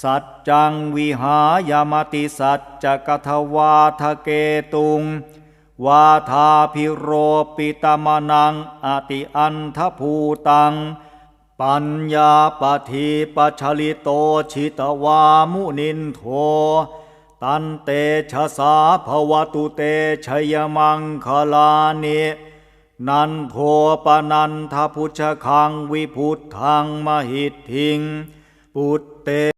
สัจจังวิหายามติสัจจกทวาทะเกตุง วาทาพิโรปิตมนังอติอันทภูตัง ปัญญาปทีปัชลิโตชิตวามุนินโท ตันเตชะสาภวตุเตชยมังคลานินันโทปนันทพุชคังวิพุทธังมหิทิง ปุตเต